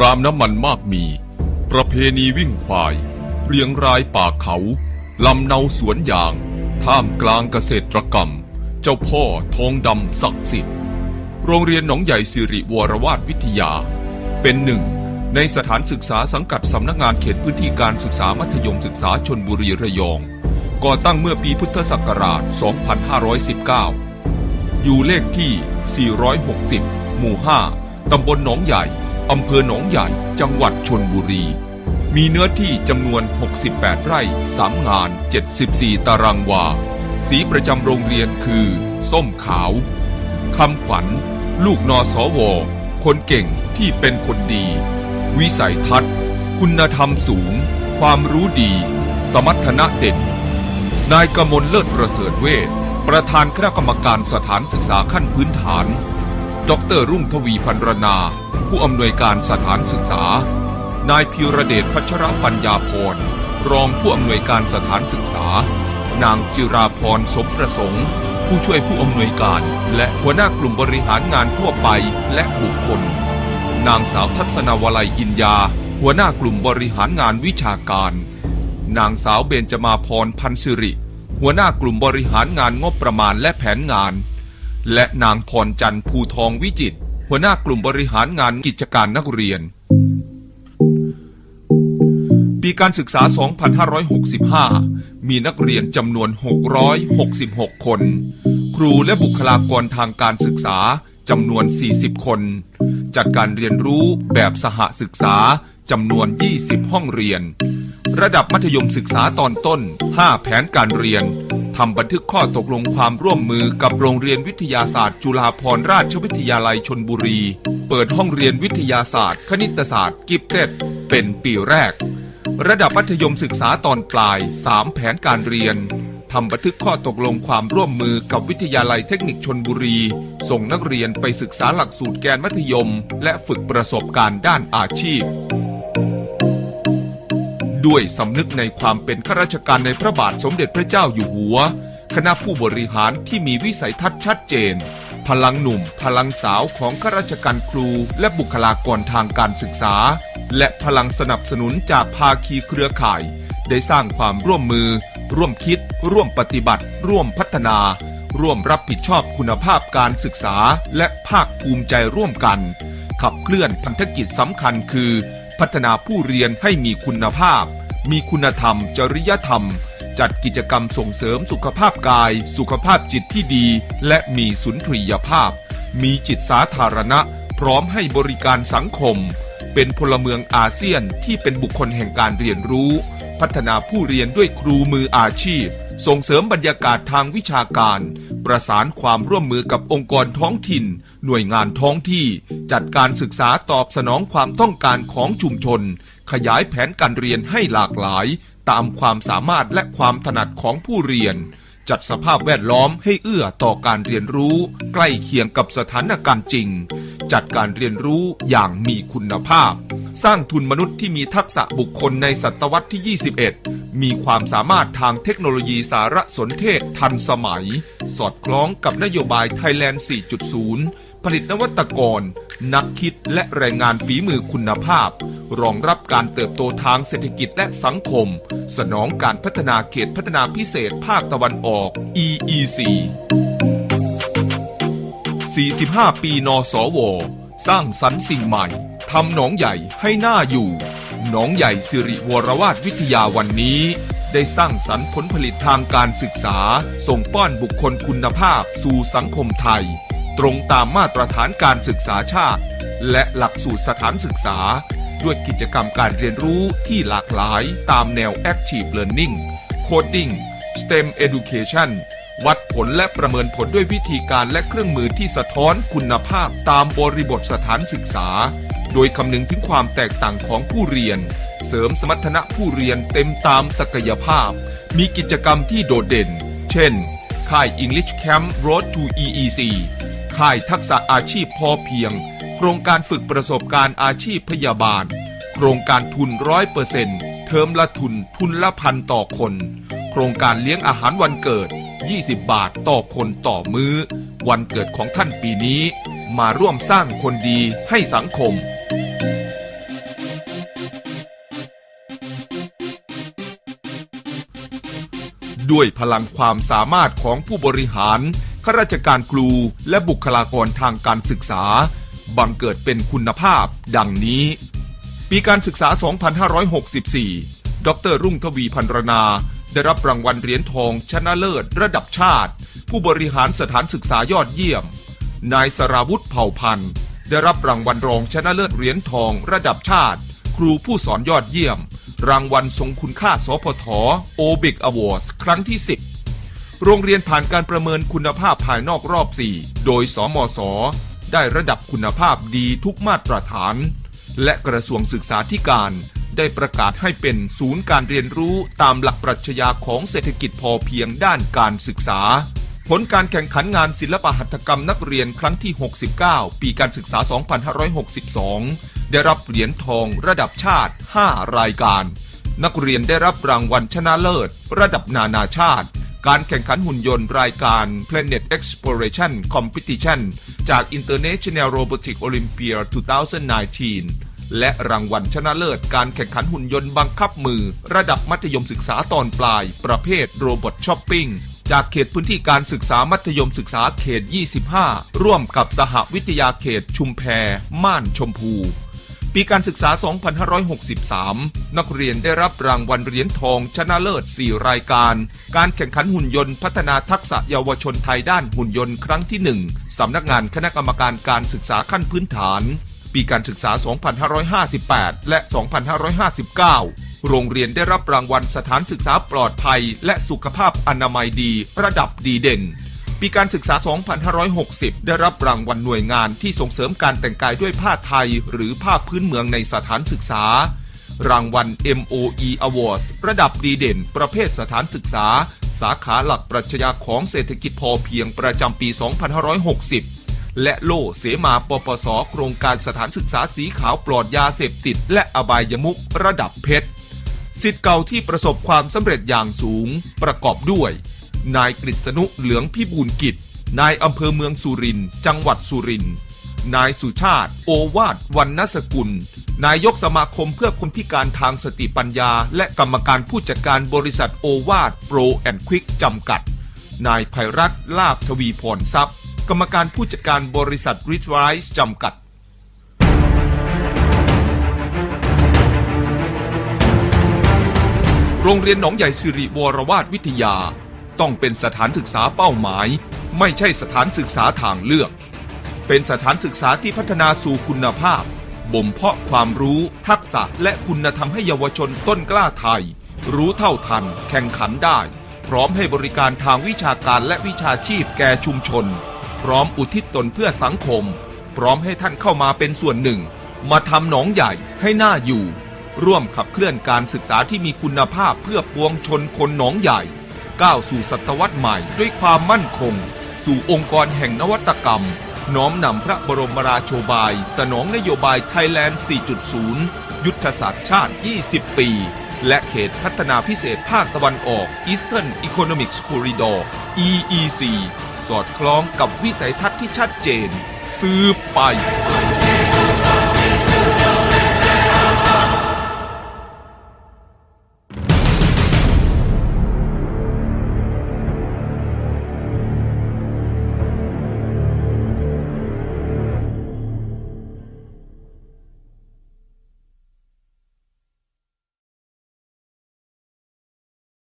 ปรามน้ำมันมากมี ประเพณีวิ่งควาย เรียงรายป่าเขาลำเนาสวนยาง ท่ามกลางเกษตรกรรม เจ้าพ่อทองดำศักดิ์สิทธิ์ โรงเรียนหนองใหญ่สิริวรวาดวิทยา เป็นหนึ่งในสถานศึกษาสังกัดสำนักงานเขตพื้นที่การศึกษามัธยมศึกษาชนบุรีระยอง ก่อตั้งเมื่อปีพุทธศักราช 2519 อยู่เลขที่ 460 หมู่ 5 ตำบลหนองใหญ่ อำเภอหนองใหญ่จังหวัดชนบุรี มีเนื้อที่จำนวน 68 ไร่ 3 งาน 74 ตารางวา สีประจำโรงเรียนคือ ส้มขาวคำขวัญ ลูกนอสอวอคนเก่งที่เป็นคนดี วิสัยทัศน์ คุณธรรมสูง ความรู้ดี สมรรถนะเด่น นายกมลเลิศประเสริฐเวชประธานคณะกรรมการสถานศึกษาขั้นพื้นฐาน ดรรุ่งทวีพันรนา ผู้อำนวยการสถานศึกษา นายพิรเดชพัชรปัญญาพร รองผู้อำนวยการสถานศึกษา นางจิราพรสมประสงค์ ผู้ช่วยผู้อำนวยการ และหัวหน้ากลุ่มบริหารงานทั่วไปและบุคคล นางสาวทัศนาวลัยอินยา หัวหน้ากลุ่มบริหารงานวิชาการ นางสาวเบญจมาพรพันสิริ หัวหน้ากลุ่มบริหารงานงบประมาณและแผนงาน และนางพรจันทร์ภูทองวิจิต หัวหน้ากลุ่มบริหารงานกิจการนักเรียน ปีการศึกษา 2565 มีนักเรียนจำนวน 666 คน ครูและบุคลากรทางการศึกษาจำนวน 40 คน จัดการเรียนรู้แบบสหศึกษาจำนวน 20 ห้องเรียน ระดับมัธยมศึกษาตอนต้น 5 แผนการเรียนทำบันทึกข้อตกลงความร่วมมือกับโรงเรียนวิทยาศาสตร์จุฬาภรณราชวิทยาลัยชนบุรี เปิดห้องเรียนวิทยาศาสตร์ คณิตศาสตร์กิฟเต็ดเป็นปีแรก ระดับมัธยมศึกษาตอนปลาย 3 แผนการเรียนทำบันทึกข้อตกลงความร่วมมือกับวิทยาลัยเทคนิคชนบุรี ส่งนักเรียนไปศึกษาหลักสูตรแกนมัธยม และฝึกประสบการณ์ด้านอาชีพ ด้วยสำนึกในความเป็นข้าราชการในพระบาทสมเด็จพระเจ้าอยู่หัว คณะผู้บริหารที่มีวิสัยทัศน์ชัดเจน พลังหนุ่ม พลังสาวของข้าราชการครู และบุคลากรทางการศึกษา และพลังสนับสนุนจากภาคีเครือข่าย ได้สร้างความร่วมมือ ร่วมคิด ร่วมปฏิบัติ ร่วมพัฒนา ร่วมรับผิดชอบคุณภาพการศึกษา และภาคภูมิใจร่วมกัน ขับเคลื่อนพันธกิจสำคัญคือ พัฒนาผู้เรียนให้มีคุณภาพ มีคุณธรรม จริยธรรม จัดกิจกรรมส่งเสริมสุขภาพกาย สุขภาพจิตที่ดี และมีสุนทรียภาพ มีจิตสาธารณะ พร้อมให้บริการสังคม เป็นพลเมืองอาเซียนที่เป็นบุคคลแห่งการเรียนรู้ พัฒนาผู้เรียนด้วยครูมืออาชีพ ส่งเสริมบรรยากาศทางวิชาการ ประสานความร่วมมือกับองค์กรท้องถิ่น หน่วยงานท้องที่ จัดการศึกษาตอบสนองความต้องการของชุมชน ขยายแผนการเรียนให้หลากหลาย ตามความสามารถและความถนัดของผู้เรียน จัดสภาพแวดล้อมให้เอื้อต่อการเรียนรู้ ใกล้เคียงกับสถานการณ์จริง จัดการเรียนรู้อย่างมีคุณภาพ สร้างทุนมนุษย์ที่มีทักษะบุคคลในศตวรรษที่ 21 มีความสามารถทางเทคโนโลยีสารสนเทศทันสมัย สอดคล้องกับนโยบาย Thailand 4.0 ผลิตนวัตกร นักคิดและแรงงานฝีมือคุณภาพ รองรับการเติบโตทางเศรษฐกิจและสังคม สนองการพัฒนาเขตพัฒนาพิเศษภาคตะวันออก EEC 45 ปีนสว สร้างสรรค์สิ่งใหม่ ทำหนองใหญ่ให้หน่าอยู่ หนองใหญ่สิริวรวาดวิทยาวันนี้ ได้สร้างสรรค์ผลผลิตทางการศึกษา ส่งป้อนบุคคลคุณภาพสู่สังคมไทย ตรงตามมาตรฐานการศึกษาชาติ และหลักสูตรสถานศึกษา ด้วยกิจกรรมการเรียนรู้ที่หลากหลายตามแนว Active Learning Coding STEM Education วัดผลและประเมินผลด้วยวิธีการและเครื่องมือที่สะท้อนคุณภาพตามบริบทสถานศึกษา โดยคำนึงถึงความแตกต่างของผู้เรียน เสริมสมรรถนะผู้เรียนเต็มตามศักยภาพ มีกิจกรรมที่โดดเด่น เช่น ค่าย English Camp Road to EEC ค่ายทักษะอาชีพพอเพียง โครงการฝึกประสบการณ์อาชีพพยาบาล โครงการทุนร้อยเปอร์เซ็นต์เทอมละทุนทุนละพันต่อคน โครงการเลี้ยงอาหารวันเกิด 20 บาทต่อคนต่อมือ้อ วันเกิดของท่านปีนี้ มาร่วมสร้างคนดีให้สังคมด้วยพลังความสามารถของผู้บริหาร ข้าราชการครู และบุคลากรทางการศึกษา บังเกิดเป็นคุณภาพ ดังนี้ ปีการศึกษา 2564 ดรรุ่งทวีพันรนาได้รับรางวัลเหรียญทองชนะเลิศระดับชาติ ผู้บริหารสถานศึกษายอดเยี่ยม นายสราวุธเผ่าพันธ์ได้รับรางวัลรองชนะเลิศเหรียญทองระดับชาติ ครูผู้สอนยอดเยี่ยม รางวัลทรงคุณค่าสพทโอบิกอวอร์สครั้งที่ 10 โรงเรียนผ่านการประเมินคุณภาพภายนอกรอบ 4 โดยสมศได้ระดับคุณภาพดีทุกมาตรฐาน และกระทรวงศึกษาธิการได้ประกาศให้เป็นศูนย์การเรียนรู้ตามหลักปรัชญาของเศรษฐกิจพอเพียงด้านการศึกษา ผลการแข่งขันงานศิลปหัตถกรรมนักเรียนครั้งที่ 69 ปีการศึกษา 2562 ได้รับเหรียญทองระดับชาติ 5 รายการ นักเรียนได้รับรางวัลชนะเลิศ ระดับนานาชาติ การแข่งขันหุ่นยนต์รายการ Planet Exploration Competition จาก International Robotic Olympia 2019 และรางวัลชนะเลิศการแข่งขันหุ่นยนต์บังคับมือ ระดับมัธยมศึกษาตอนปลาย ประเภทโรบอทช้อปปิ้งจากเขตพื้นที่การศึกษามัธยมศึกษาเขต 25 ร่วมกับสหวิทยาเขตชุมแพม่านชมพู ปีการศึกษา 2563 นักเรียนได้รับรางวัลเหรียญทองชนะเลิศ 4 รายการ การแข่งขันหุ่นยนต์พัฒนาทักษะเยาวชนไทยด้านหุ่นยนต์ครั้งที่ 1 สำนักงานคณะกรรมการการศึกษาขั้นพื้นฐาน ปีการศึกษา 2558 และ 2559 โรงเรียนได้รับรางวัลสถานศึกษาปลอดภัย และสุขภาพอนามัยดี ระดับดีเด่น ปีการศึกษา 2560 ได้รับรางวัลหน่วยงานที่ส่งเสริมการแต่งกายด้วยผ้าไทย หรือผ้าพื้นเมืองในสถานศึกษา รางวัล MOE Awards ระดับดีเด่น ประเภทสถานศึกษา สาขาหลักปรัชญาของเศรษฐกิจพอเพียงประจำปี 2560 และโล่เสมาปปส โครงการสถานศึกษาสีขาวปลอดยาเสพติด และอบายมุกระดับเพชรสิทธิ์เก่าที่ประสบความสำเร็จอย่างสูงประกอบด้วย นายกฤษณุเหลืองพิบูลกิจ นายอำเภอเมืองสุรินทร์จังหวัดสุรินทร์นายสุชาติ โอวาทวันนสกุล นายกสมาคมเพื่อคนพิการทางสติปัญญา และกรรมการผู้จัดการบริษัทโอวาทโปรแอนด์ควิกจำกัด นายภัยรัตน์ลาบทวีพรทรัพย์ กรรมการผู้จัดการบริษัทริชไรส์จำกัดโรงเรียนหนองใหญ่สิริวรวาทวิทยา ต้องเป็นสถานศึกษาเป้าหมาย ไม่ใช่สถานศึกษาทางเลือก เป็นสถานศึกษาที่พัฒนาสู่คุณภาพ บ่มเพาะความรู้ทักษะและคุณธรรมให้เยาวชนต้นกล้าไทย รู้เท่าทัน แข่งขันได้ พร้อมให้บริการทางวิชาการและวิชาชีพแก่ชุมชน พร้อมอุทิศตนเพื่อสังคม พร้อมให้ท่านเข้ามาเป็นส่วนหนึ่ง มาทำหนองใหญ่ให้หน่าอยู่ ร่วมขับเคลื่อนการศึกษาที่มีคุณภาพเพื่อปวงชนคนหนองใหญ่ ก้าวสู่ศตวรรษใหม่ด้วยความมั่นคง สู่องค์กรแห่งนวัตกรรม น้อมนำพระบรมราโชบาย สนองนโยบายไทยแลนด์ 4.0 ยุทธศาสตร์ชาติ 20 ปี และเขตพัฒนาพิเศษภาคตะวันออก Eastern Economic Corridor EEC สอดคล้องกับวิสัยทัศน์ที่ชัดเจน ซื้อไป